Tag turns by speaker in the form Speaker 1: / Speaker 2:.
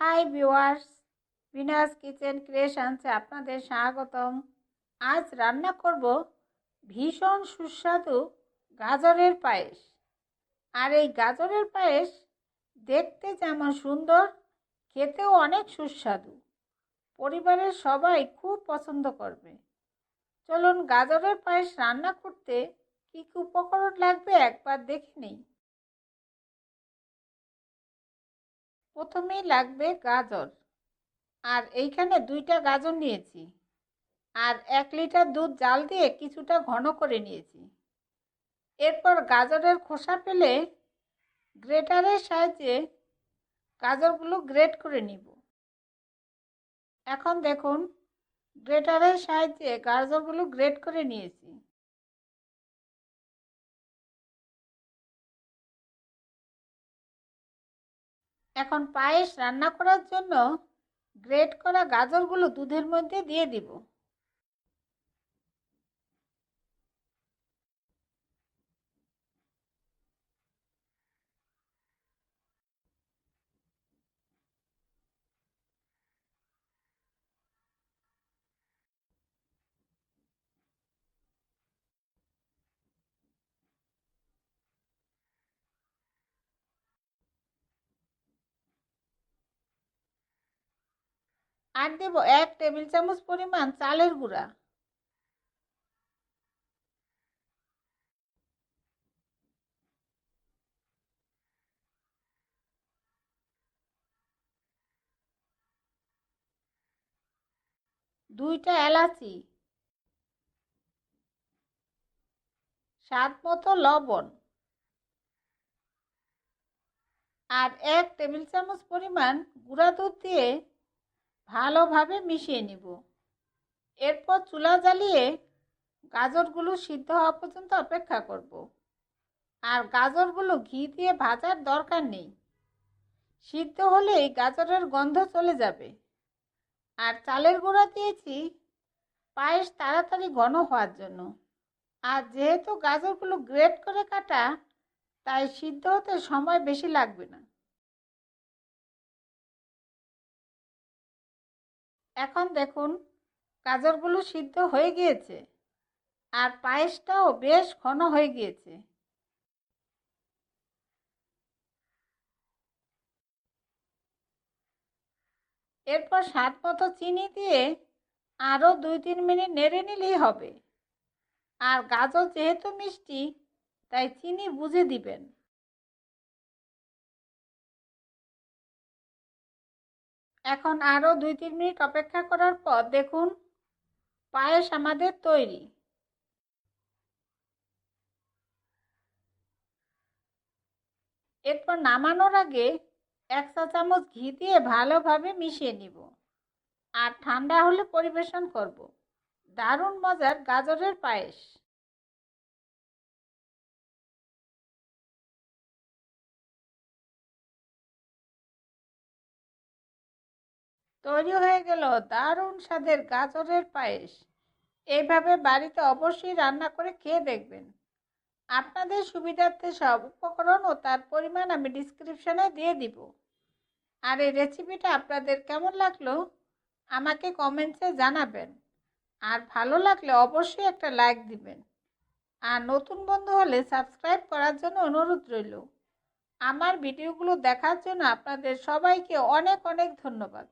Speaker 1: High viewers Venus Kitchen ক্রিয়েশনসে আপনাদের স্বাগতম। আজ রান্না করব ভীষণ সুস্বাদু গাজরের পায়েস। আর এই গাজরের পায়েস দেখতে যেমন সুন্দর, খেতেও অনেক সুস্বাদু। পরিবারের সবাই খুব পছন্দ করবে। চলুন গাজরের পায়েস রান্না করতে কী কী উপকরণ লাগবে একবার দেখে নিই। প্রথমেই লাগবে গাজর। আর এইখানে দুইটা গাজর নিয়েছি। আর এক লিটার দুধ জাল দিয়ে কিছুটা ঘন করে নিয়েছি। এরপর গাজরের খোসা ফেলে গ্রেটারের সাহায্যে গাজরগুলো গ্রেট করে নিব। এখন দেখুন, গ্রেটারের সাহায্যে গাজরগুলো গ্রেট করে নিয়েছি। এখন পায়েস রান্না করার জন্য গ্রেট করা গাজরগুলো দুধের মধ্যে দিয়ে দিব। আর দেব এক টেবিল চামচ পরিমাণ চালের গুঁড়া। দুইটা এলাচি। স্বাদ মতো লবণ। আর এক টেবিল চামচ পরিমাণ গুঁড়া দুধ দিয়ে ভালোভাবে মিশিয়ে নিব। এরপর চুলা জ্বালিয়ে গাজরগুলো সিদ্ধ হওয়া পর্যন্ত অপেক্ষা করব। আর গাজরগুলো ঘি দিয়ে ভাজার দরকার নেই। সিদ্ধ হলেই গাজরের গন্ধ চলে যাবে। আর চালের গুঁড়া দিয়েছি। পায়েস তাড়াতাড়ি ঘন হওয়ার জন্য। আর যেহেতু গাজরগুলো গ্রেট করে কাটা, তাই সিদ্ধ হতে সময় বেশি লাগবে না। এখন দেখুন, গাজরগুলো সিদ্ধ হয়ে গিয়েছে আর পায়েসটাও বেশ ঘন হয়ে গিয়েছে। এরপর স্বাদ মতো চিনি দিয়ে আরও দুই তিন মিনিট নেড়ে নিলেই হবে। আর গাজর যেহেতু মিষ্টি, তাই চিনি বুঝে দিবেন। এখন আরও দুই, তিন মিনিট অপেক্ষা করার পর দেখুন, পায়েস আমাদের তৈরি। এরপর নামানোর আগে এক চা চামচ ঘি দিয়ে ভালোভাবে মিশিয়ে নিব। আর ঠান্ডা হলে পরিবেশন করব। দারুণ মজার গাজরের পায়েস। তৈরি হয়ে গেল দারুণ স্বাদের গাজরের পায়েস। এইভাবে বাড়িতে অবশ্যই রান্না করে খেয়ে দেখবেন। আপনাদের সুবিধার্থে সব উপকরণ ও তার পরিমাণ আমি ডিসক্রিপশনে দিয়ে দিব। আর এই রেসিপিটা আপনাদের কেমন লাগল? আমাকে কমেন্টসে জানাবেন। আর ভালো লাগলে অবশ্যই একটা লাইক দিবেন। আর নতুন বন্ধু হলে সাবস্ক্রাইব করার জন্য অনুরোধ রইল। আমার ভিডিওগুলো দেখার জন্য আপনাদের সবাইকে অনেক অনেক ধন্যবাদ।